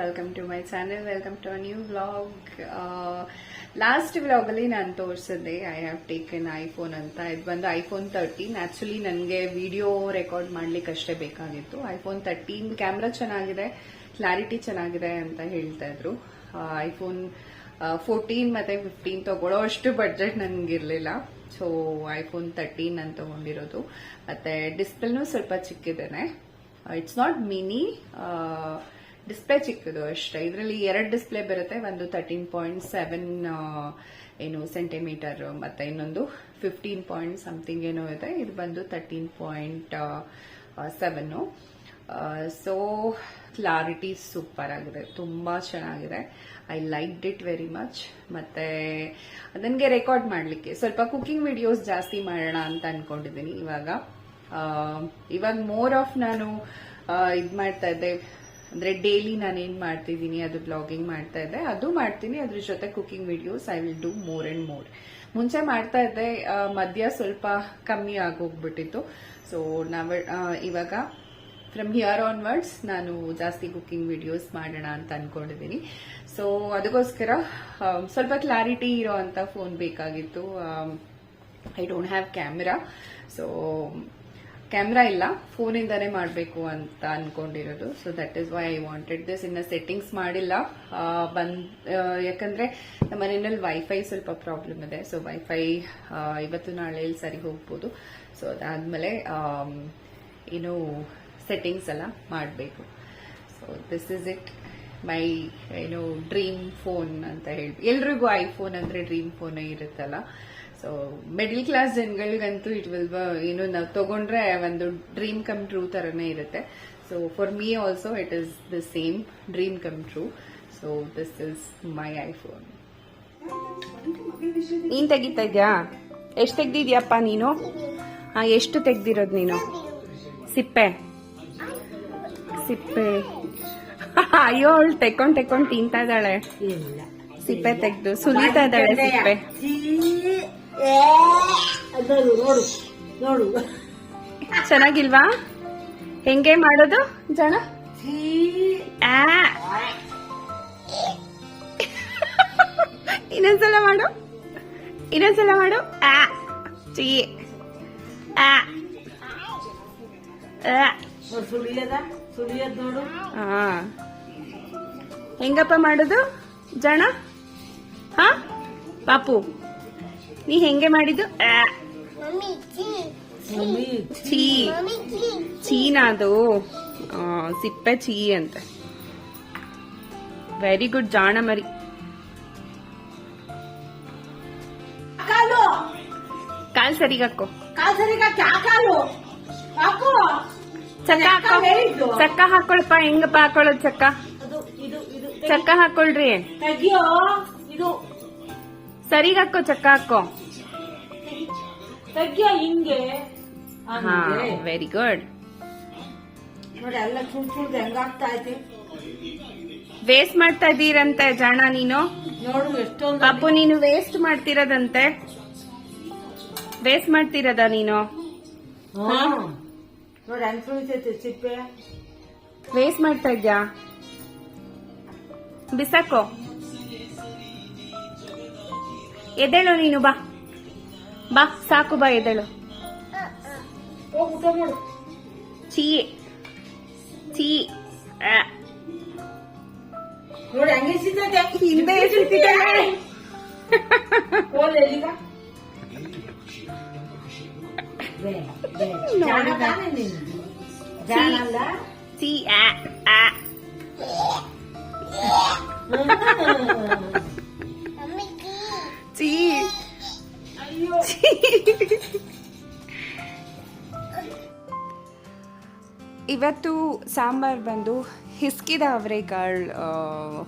Welcome to my channel welcome to a new vlog last ವ್ಲಾಗಲ್ಲಿ ನಾನು ತೋರಿಸಿದ್ದೆ. I have taken iPhone ಅಂತ. ಇದು ಬಂದು ಐಫೋನ್ ತರ್ಟೀನ್ ಆಕ್ಚುಲಿ ನನಗೆ ವಿಡಿಯೋ ರೆಕಾರ್ಡ್ ಮಾಡ್ಲಿಕ್ಕೆ ಅಷ್ಟೇ ಬೇಕಾಗಿತ್ತು. ಐಫೋನ್ ತರ್ಟೀನ್ ಕ್ಯಾಮ್ರಾ ಚೆನ್ನಾಗಿದೆ ಕ್ಲಾರಿಟಿ ಚೆನ್ನಾಗಿದೆ ಅಂತ ಹೇಳ್ತಾ ಇದ್ರು. ಐಫೋನ್ ಫೋರ್ಟೀನ್ ಮತ್ತೆ ಫಿಫ್ಟೀನ್ ತಗೊಳ್ಳೋ ಅಷ್ಟು ಬಡ್ಜೆಟ್ ನನಗಿರಲಿಲ್ಲ. ಸೊ ಐಫೋನ್ ತರ್ಟೀನ್ ಅಂತ ತಗೊಂಡಿರೋದು. ಮತ್ತೆ ಡಿಸ್ಪ್ಲೇನೂ ಸ್ವಲ್ಪ ಚಿಕ್ಕಿದ್ದೇನೆ. ಇಟ್ಸ್ ನಾಟ್ ಮಿನಿ ಡಿಸ್ಪ್ಲೇ ಚಿಕ್ಕದು ಅಷ್ಟೇ. ಇದರಲ್ಲಿ ಎರಡು ಡಿಸ್ಪ್ಲೇ ಬರುತ್ತೆ. ಒಂದು ತರ್ಟೀನ್ ಪಾಯಿಂಟ್ ಸೆವೆನ್ ಏನು ಸೆಂಟಿಮೀಟರ್ ಮತ್ತೆ ಇನ್ನೊಂದು ಫಿಫ್ಟೀನ್ ಪಾಯಿಂಟ್ ಸಮಥಿಂಗ್ ಏನೋ ಇದೆ. ಇದು ಬಂದು thirteen point seven so clarity super ಆಗಿದೆ. ತುಂಬಾ ಚೆನ್ನಾಗಿದೆ. I like it very much ಮತ್ತೆ, ನನಗೆ ರೆಕಾರ್ಡ್ ಮಾಡಲಿಕ್ಕೆ ಸ್ವಲ್ಪ ಕುಕಿಂಗ್ ವಿಡಿಯೋಸ್ ಜಾಸ್ತಿ ಮಾಡೋಣ ಅಂತ ಅನ್ಕೊಂಡಿದ್ದೀನಿ ಇವಾಗ. ಇವಾಗ ಮೋರ್ ಆಫ್ ನಾನು ಇದು ಮಾಡ್ತಾ ಇದ್ದೆ. ಅಂದ್ರೆ ಡೈಲಿ ನಾನು ಏನ್ ಮಾಡ್ತಿದ್ದೀನಿ ಅದು ಬ್ಲಾಗಿಂಗ್ ಮಾಡ್ತಾ ಇದ್ದೆ. ಅದು ಮಾಡ್ತೀನಿ. ಅದ್ರ ಜೊತೆ cooking videos I will do more and more ಮುಂಚೆ ಮಾಡ್ತಾ ಇದ್ದೆ ಆ, ಮಧ್ಯ ಸ್ವಲ್ಪ ಕಮ್ಮಿ ಆಗೋಗ್ಬಿಟ್ಟಿತ್ತು. ಸೊ ನಾವ್ ಇವಾಗ ಫ್ರಮ್ ಹಿಯರ್ ಆನ್ವರ್ಡ್ಸ್ ನಾನು ಜಾಸ್ತಿ ಕುಕಿಂಗ್ ವಿಡಿಯೋಸ್ ಮಾಡೋಣ ಅಂತ ಅನ್ಕೊಂಡಿದ್ದೀನಿ. ಸೊ ಅದಕ್ಕೋಸ್ಕರ ಸ್ವಲ್ಪ ಕ್ಲಾರಿಟಿ ಇರೋ ಅಂತ ಫೋನ್ ಬೇಕಾಗಿತ್ತು. I don't have camera so camera ಇಲ್ಲ, ಫೋನಿಂದಾನೇ ಮಾಡಬೇಕು ಅಂತ ಅನ್ಕೊಂಡಿರೋದು. So that is why I wanted this ಇನ್ನ ಸೆಟ್ಟಿಂಗ್ಸ್ ಮಾಡಿಲ್ಲ. ಬಂದ್ ಯಾಕಂದ್ರೆ ನಮ್ಮ ಮನೆಯಲ್ಲಿ ವೈಫೈ ಸ್ವಲ್ಪ ಪ್ರಾಬ್ಲಮ್ ಇದೆ. ಸೊ ವೈಫೈ ಇವತ್ತು ನಾಳೆ ಸರಿ ಹೋಗ್ಬೋದು. ಸೊ ಅದಾದ್ಮೇಲೆ ಏನು ಸೆಟ್ಟಿಂಗ್ಸ್ ಎಲ್ಲ ಮಾಡಬೇಕು. So this is it my ಏನು ಡ್ರೀಮ್ ಫೋನ್ ಅಂತ ಹೇಳಿ, ಎಲ್ರಿಗೂ ಐಫೋನ್ ಅಂದ್ರೆ ಡ್ರೀಮ್ ಫೋನ್ ಇರುತ್ತಲ್ಲ. ಸೊ ಮಿಡಿಲ್ ಕ್ಲಾಸ್ ಜನಗಳಿಗಂತೂ ಇಟ್ ವಿಲ್ ಏನು ನಾವು ತಗೊಂಡ್ರೆ ಒಂದು ಡ್ರೀಮ್ ಕಮ್ ಟ್ರೂ ತರನೇ ಇರುತ್ತೆ. So for me also it is the same dream come true so this is my iPhone ನೀನ್ ತೆಗಿತಾ ಇದ್ಯಾ? ಎಷ್ಟು ತೆಗ್ದಿದ್ಯಪ್ಪ ನೀನು? ಹಾ ಎಷ್ಟು ತೆಗ್ದಿರೋದು ನೀನು? ಸಿಪ್ಪೆ. ಸಿಪ್ಪೆ. ಅಯ್ಯೋ ಅವಳು ತೆಕ್ಕೊಂಡ್ ತೆಕ್ಕೊಂಡ್ ತಿಂತಾ ಇದ್ದಾಳೆ. ಇಲ್ಲ. ಸಿಪ್ಪೆ ತೆಗ್ದು ಸುಲಿತಾ ಇದ್ದಾಳೆ ಸಿಪ್ಪೆ. ನೋಡು ನೋಡು ನೋಡು. ಚೆನ್ನಾಗಿಲ್ವಾ? ಹೆಂಗೆ ಮಾಡೋದು? ಜನ. ಇನ್ನೊಂದ್ಸಲ ಮಾಡು. ಇನ್ನೊಂದ್ಸಲ ಮಾಡು. ಆ. ಚೀ ಆ. ಆ. ಹೆಂಗಪ್ಪ ಮಾಡೋದು? ಜಣ ಹಾ? ಪಾಪು. ನೀ ಹೆಂಗೆ ಮಾಡಿದ್ದು? ಚೀ. ಮಮ್ಮಿ ಛೀ ಚೀನಾ ಅದು ಆ, ಸಿಪ್ಪೆ ಚೀ ಅಂತ. ವೆರಿ ಗುಡ್ ಜಾಣ ಮರಿ ಕಾಲು ಕಾಲ್ ಸರಿಗಾಕೋ ಕಾಲ್ ಸರಿಗ ಕ್ಯಾ ಕಾಲು. ಹಾಕು. ಚಕ್ಕ ಹಾಕೋ. ಚಕ್ಕ ಹಾಕೊಳಪ್ಪ ಹೆಂಗಪ್ಪ ಹಾಕೊಳ್ಳೋದು ಚಕ್ಕ? ಇದು ಇದು. ಚಕ್ಕ ಹಾಕೊಳ್ರಿ. ಇದು ಸರಿಗಾಕೋ ಚಕ್ಕ ಹಾಕೋ. ಹಿಂಗೆ. ಹಾ. ವೆರಿ ಗುಡ್ ನೋಡಿ ಎಲ್ಲ ಚೂಡ್ ಚೂಡ್ ಹೆಂಗಾಗ್ತಾ ಐತಿ ವೇಸ್ಟ್ ಮಾಡ್ತಾ ಇದ್ದೀರಂತೆ ಜಾಣ ನೀನು. ನೋಡು ಎಷ್ಟೊಂದು ಪಾಪು ನೀನು ವೇಸ್ಟ್ ಮಾಡ್ತಿರೋದಂತೆ. ವೇಸ್ಟ್ ಮಾಡ್ತಿರೋದ ನೀನು? ಹಾ. ನೋಡಿ ಸಿಪ್ಪೆ ವೇಸ್ಟ್ ಮಾಡ್ತಾ ಇದ್ಯಾ? ಬಿಸಾಕೋ. ಎದ್ದೇಳು ನೀನು ಬಾ. ಬಾ ಸಾಕು ಬಾ ಎದ್ದೇಳು ಹೋಗ್ ಊಟ ಮಾಡು ಚೀ. ಚೀ. ಆ. ನೋಡಿ ಹಂಗೆ ಸಿಗ್ತೈತೆ. ಹಿಂದೆ ಎಸಿತಿದ್ದಾಳೆ. ಹೋಲ್ ಅಯ್ಯೋ. ಇವತ್ತು ಸಾಂಬಾರು ಬಂದು ಹಿಸ್ಕಿದ ಅವರೆಕಾಳು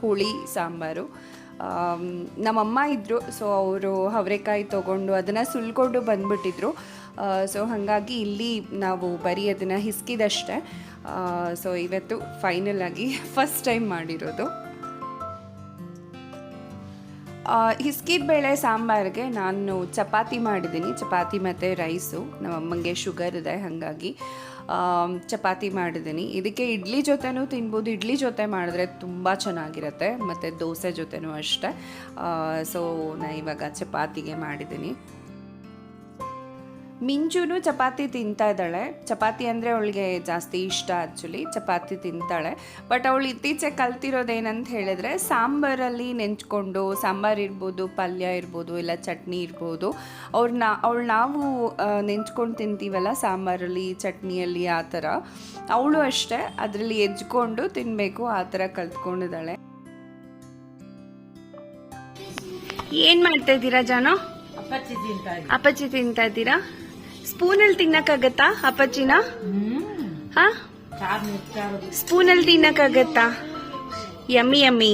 ಹುಳಿ ಸಾಂಬಾರು. ನಮ್ಮ ನಮ್ಮಮ್ಮ ಇದ್ದರು ಸೊ ಅವರು ಅವರೆಕಾಯಿ ತೊಗೊಂಡು ಅದನ್ನು ಸುಲ್ಕೊಂಡು ಬಂದ್ಬಿಟ್ಟಿದ್ರು. ಸೊ ಹಾಗಾಗಿ ಇಲ್ಲಿ ನಾವು ಬರೀ ಅದನ್ನು ಹಿಸ್ಕಿದಷ್ಟೇ. ಸೊ ಇವತ್ತು ಫೈನಲ್ ಆಗಿ ಫಸ್ಟ್ ಟೈಮ್ ಮಾಡಿರೋದು. ಹಿಸ್ಕಿದ ಬೇಳೆ ಸಾಂಬಾರಿಗೆ ನಾನು ಚಪಾತಿ ಮಾಡಿದ್ದೀನಿ. ಚಪಾತಿ ಮತ್ತು ರೈಸು. ನಮ್ಮಮ್ಮಂಗೆ ಶುಗರ್ ಇದೆ, ಹಾಗಾಗಿ ಚಪಾತಿ ಮಾಡಿದ್ದೀನಿ. ಇದಕ್ಕೆ ಇಡ್ಲಿ ಜೊತೆನೂ ತಿನ್ಬೋದು. ಇಡ್ಲಿ ಜೊತೆ ಮಾಡಿದ್ರೆ ತುಂಬ ಚೆನ್ನಾಗಿರುತ್ತೆ. ಮತ್ತು ದೋಸೆ ಜೊತೆನೂ ಅಷ್ಟೇ. ಸೊ ನಾನು ಇವಾಗ ಚಪಾತಿಗೆ ಮಾಡಿದ್ದೀನಿ. ಮಿಂಚುನು ಚಪಾತಿ ತಿಂತಾ ಇದ್ದಾಳೆ. ಚಪಾತಿ ಅಂದರೆ ಅವಳಿಗೆ ಜಾಸ್ತಿ ಇಷ್ಟ ಆ್ಯಕ್ಚುಲಿ ಚಪಾತಿ ತಿಂತಾಳೆ. ಬಟ್ ಅವಳು ಇತ್ತೀಚೆಗೆ ಕಲ್ತಿರೋದೇನಂತ ಹೇಳಿದ್ರೆ ಸಾಂಬಾರಲ್ಲಿ ನೆಂಚ್ಕೊಂಡು ಸಾಂಬಾರು ಇರ್ಬೋದು ಪಲ್ಯ ಇರ್ಬೋದು ಇಲ್ಲ ಚಟ್ನಿ ಇರ್ಬೋದು. ಅವ್ರನ್ನ ಅವಳು ನಾವು ನೆಂಚ್ಕೊಂಡು ತಿಂತೀವಲ್ಲ ಸಾಂಬಾರಲ್ಲಿ ಚಟ್ನಿಯಲ್ಲಿ ಆ ಥರ. ಅವಳು ಅಷ್ಟೇ ಅದರಲ್ಲಿ ಎಜ್ಕೊಂಡು ತಿನ್ನಬೇಕು ಆ ಥರ ಕಲ್ತ್ಕೊಂಡಿದ್ದಾಳೆ. ಏನು ಮಾಡ್ತಾ ಇದ್ದೀರಾ ಜಾನೋ? ಅಪ್ಪಚ್ಚಿ ತಿಂತ ಇದ್ದೆ. ಅಪ್ಪಚ್ಚಿ ತಿಂತಾ ಇದ್ದೀರಾ ಸ್ಪೂನಲ್ಲಿ ತಿನ್ನಕ್ಕಾಗತ್ತಾ ಅಪ್ಪಚ್ಚಿನ ಹ್ಮ್ ಹಾ ಚಾರ್ ನಿಂತಾರೋದು ಸ್ಪೂನಲ್ಲಿ ತಿನ್ನಕ್ಕಾಗತ್ತಾ yummy yummy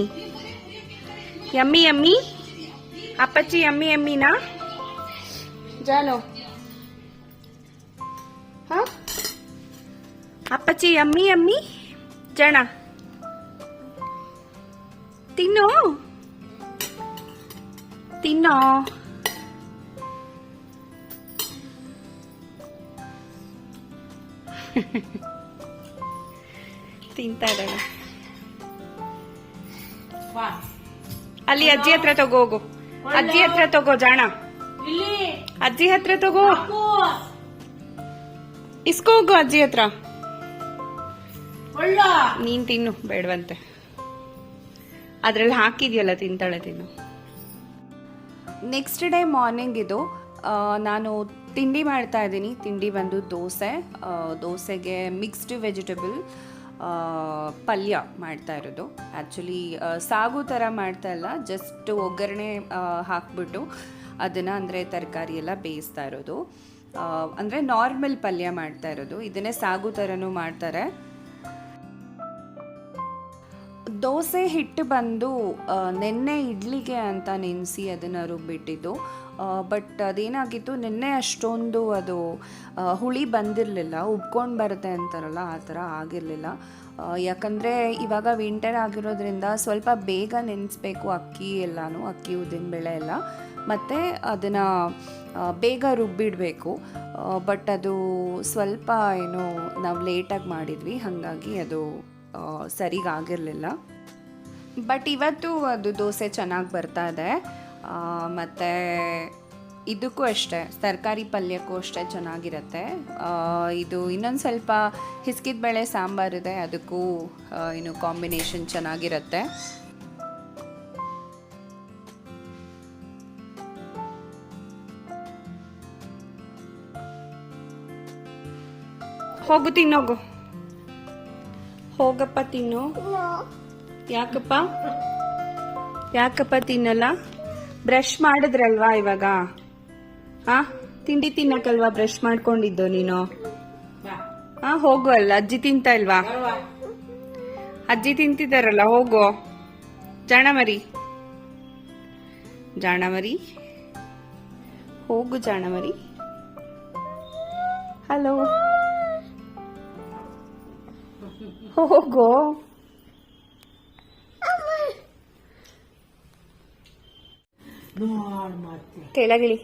yummy yummy ಅಪ್ಪಚ್ಚಿ yummy ಯಮ್ಮಿನಾ ಜಾನು ಹಾ ಅಪ್ಪಚ್ಚಿ ಯಮ್ಮಿ ಯಮ್ಮಿ ಜಣ ತಿನ್ನು ತಿನ್ನೋ ತಿಂತಾ ಇದ್ದಾಳೆ ವಾ ಅಲ್ಲಿ ಅಜ್ಜಿ ಹತ್ರ ತಗೋ ಹೋಗು. ಅಜ್ಜಿ ಹತ್ರ ತಗೋ ಜಾಣ. ಇಲ್ಲಿ. ಅಜ್ಜಿ ಹತ್ರ ತಗೋ. ಅಪ್ಪು ಇಸ್ಕೋ ಹೋಗು ಅಜ್ಜಿ ಹತ್ರ. ನೀನ್ ತಿನ್ನು ಬೇಡವಂತೆ. ಅದ್ರಲ್ಲಿ ಹಾಕಿದ್ಯಲ್ಲ ತಿಂತಾಳೆ ತಿನ್ನು. ನೆಕ್ಸ್ಟ್ ಡೇ ಮಾರ್ನಿಂಗ್ ಇದು ನಾನು ತಿಂಡಿ ಮಾಡ್ತಾ ಇದ್ದೀನಿ. ತಿಂಡಿ ಬಂದು ದೋಸೆ ದೋಸೆಗೆ ಮಿಕ್ಸ್ಡ್ ವೆಜಿಟೇಬಲ್ ಪಲ್ಯ ಮಾಡ್ತಾ ಇರೋದು. ಆ್ಯಕ್ಚುಲಿ ಸಾಗು ಥರ ಮಾಡ್ತಾ ಇಲ್ಲ. ಜಸ್ಟ್ ಒಗ್ಗರಣೆ ಹಾಕ್ಬಿಟ್ಟು ಅದನ್ನು ಅಂದರೆ ತರಕಾರಿ ಎಲ್ಲ ಬೇಯಿಸ್ತಾ ಇರೋದು. ಅಂದರೆ ನಾರ್ಮಲ್ ಪಲ್ಯ ಮಾಡ್ತಾ ಇರೋದು. ಇದನ್ನೇ ಸಾಗು ಥರನೂ ಮಾಡ್ತಾರೆ. ದೋಸೆ ಹಿಟ್ಟು ಬಂದು ನೆನ್ನೆ ಇಡ್ಲಿಗೆ ಅಂತ ನೆನೆಸಿ ಅದನ್ನು ರುಬ್ಬಿಟ್ಟಿದ್ದು. ಬಟ್ ಅದೇನಾಗಿತ್ತು, ನಿನ್ನೆ ಅಷ್ಟೊಂದು ಅದು ಹುಳಿ ಬಂದಿರಲಿಲ್ಲ. ಉಬ್ಕೊಂಡು ಬರುತ್ತೆ ಅಂತಾರಲ್ಲ, ಆ ಥರ ಆಗಿರಲಿಲ್ಲ. ಯಾಕಂದರೆ ಇವಾಗ ವಿಂಟರ್ ಆಗಿರೋದ್ರಿಂದ ಸ್ವಲ್ಪ ಬೇಗ ನೆನೆಸ್ಬೇಕು ಅಕ್ಕಿ ಎಲ್ಲನೂ, ಅಕ್ಕಿ ಉದ್ದಿನಬೇಳೆ ಎಲ್ಲ. ಮತ್ತು ಅದನ್ನು ಬೇಗ ರುಬ್ಬಿಡಬೇಕು. ಬಟ್ ಅದು ಸ್ವಲ್ಪ ಏನು, ನಾವು ಲೇಟಾಗಿ ಮಾಡಿದ್ವಿ, ಹಾಗಾಗಿ ಅದು ಸರಿಗಾಗಿರಲಿಲ್ಲ. ಬಟ್ ಇವತ್ತು ಅದು ದೋಸೆ ಚೆನ್ನಾಗಿ ಬರ್ತಾ ಇದೆ. ಮತ್ತು ಇದಕ್ಕೂ ಅಷ್ಟೇ, ತರಕಾರಿ ಪಲ್ಯಕ್ಕೂ ಅಷ್ಟೇ ಚೆನ್ನಾಗಿರುತ್ತೆ. ಇದು ಇನ್ನೊಂದು ಸ್ವಲ್ಪ ಹಿಸ್ಕಿದ ಬೇಳೆ ಸಾಂಬಾರಿದೆ ಅದಕ್ಕೂ ಏನು ಕಾಂಬಿನೇಷನ್ ಚೆನ್ನಾಗಿರುತ್ತೆ. ಹೋಗು, ತಿನ್ನೋಗು. ಹೋಗಪ್ಪ ತಿನ್ನು ಯಾಕಪ್ಪ? ಯಾಕಪ್ಪ ತಿನ್ನಲ್ಲ ಬ್ರಷ್ ಮಾಡಿದ್ರಲ್ವಾ ಇವಾಗ? ಹಾ ತಿಂಡಿ ತಿನ್ನಕಲ್ವಾ ಬ್ರಷ್ ಮಾಡ್ಕೊಂಡಿದ್ದು ನೀನು? ಹಾ ಹೋಗು ಅಲ್ಲ, ಅಜ್ಜಿ ತಿಂತಾ ಇಲ್ವಾ? ಅಜ್ಜಿ ತಿಂತಿದ್ದಾರಲ್ಲ, ಹೋಗು. ಜಾಣಮರಿ. ಜಾಣಮರಿ? ಜಾಣ ಮರಿ ಹೋಗು ಜಾಣಮರಿ. ಹಲೋ. ಹೋಗೋ. ಕೆಳಗಿಳಿ.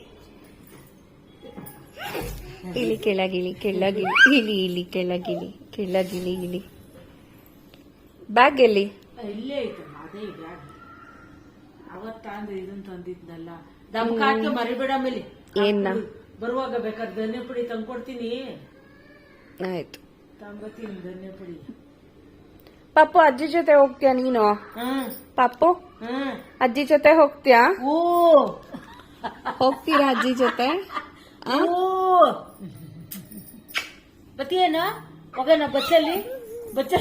ಇಲಿ ಕೆಳಗಿಳಿ ಕೆಳಗಿಳಿ ಇಲಿ ಇಲಿ ಕೆಳಗಿಳಿ ಕೆಳಗಿಳಿ ಇಲಿ ಬ್ಯಾಗ್ ಎಲ್ಲಿ? ಇಲ್ಲೇ ಐತಮ್ಮ ಅದೇ ಬ್ಯಾಗ್ ಅವತ್ತ ಇದನ್ನ ಇದನ್ ತಂದಿದ್ನಲ್ಲ. ದಮ್ಕ ಹಾಕಿ ಮರಿಬೇಡ ಮೇಲೆ ಏನ್ ಬರುವಾಗ ಬೇಕಾದ್ರೆ ಧನ್ಯ ಪುಡಿ ತಂದ್ಕೊಡ್ತೀನಿ. ಆಯ್ತು. ತಂಬತ್ತೀನಿ ಧನ್ಯ ಪುಡಿ ಪಾಪು ಅಜ್ಜಿ ಜೊತೆ ಹೋಗ್ತೀಯಾ ನೀನು? ಹ್ಮ್. ಪಾಪು? ಹ್ಮ್. ಅಜ್ಜಿ ಜೊತೆ ಹೋಗ್ತೀಯಾ? ಓ. ಹೋಗ್ತೀರಾ ಅಜ್ಜಿ ಜೊತೆ? ಆ? ಓ. ಬತ್ತೀಯೇನ? ಹೋಗೋಣ ಬಚ್ಚಲ್ಲಿ ಬಚ್ಚ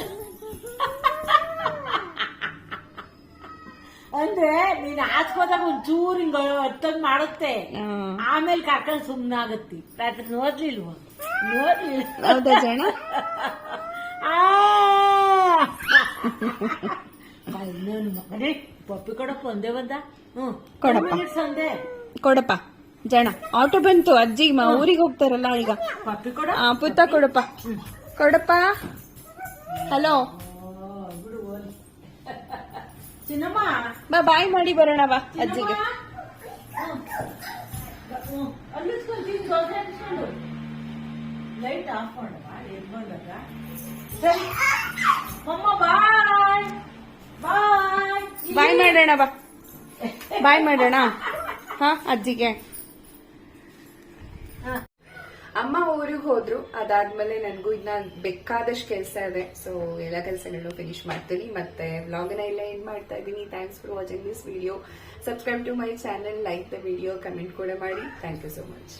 ಅಂದ್ರೆ ನೀನ್ ಹಾಸ್ಕೋದಾಗ ಒಂಚೂರು ಹಿಂಗ ಹತ್ತಂಗ್ ಮಾಡುತ್ತೆ. ಆಮೇಲೆ ಕರ್ಕೊಂಡು ಸುಮ್ನಾಗತ್ತಿ. ರಾತ್ರಿ ನೋಡ್ಲಿಲ್ವ? ನೋಡ್ಲಿಲ್ಲ. ಮಗನೇ ಪಪ್ಪಿ ಕೊಡಪ್ಪ ಒಂದೇ ಹ್ಮ್ ಕೊಡಪ್ಪ. ಆಟೋ ಬಂತು ಅಜ್ಜಿ ಮ ಊರಿಗೆ ಹೋಗ್ತಾರಲ್ಲ ಈಗ. ಪಪ್ಪಿ ಕೊಡ. ಆ, ಪುತ್ತ ಕೊಡಪ್ಪ. ಕೊಡಪ್ಪ. ಹಲೋ. ಚಿನ್ನಮ್ಮ. ಬಾ ಬಾಯ್ ಮಾಡಿ ಬರೋಣ ಬಾ ಅಜ್ಜಿಗೆ. ಲೈಟ್ ಆಫ್ ಮಾಡ ಸರಿ ಬಾಯ್. ಬಾಯ್. ಬಾಯ್ ಮಾಡೋಣ ಬಾ. ಬಾಯ್ ಮಾಡೋಣ ಹಾ ಅಜ್ಜಿಗೆ. ಅಮ್ಮ ಊರಿಗೆ ಹೋದ್ರು. ಅದಾದ್ಮೇಲೆ ನನಗೂ ಇನ್ನ ಬೇಕಾದಷ್ಟು ಕೆಲಸ ಇದೆ. ಸೊ ಎಲ್ಲ ಕೆಲಸಗಳನ್ನು ಫಿನಿಶ್ ಮಾಡ್ತೀನಿ. ಮತ್ತೆ ವ್ಲಾಗ್ನ ಎಲ್ಲ ಏನ್ ಮಾಡ್ತಾ ಇದ್ದೀನಿ. Thanks for watching this video subscribe to my channel like the video comment ಕೂಡ ಮಾಡಿ. Thank you so much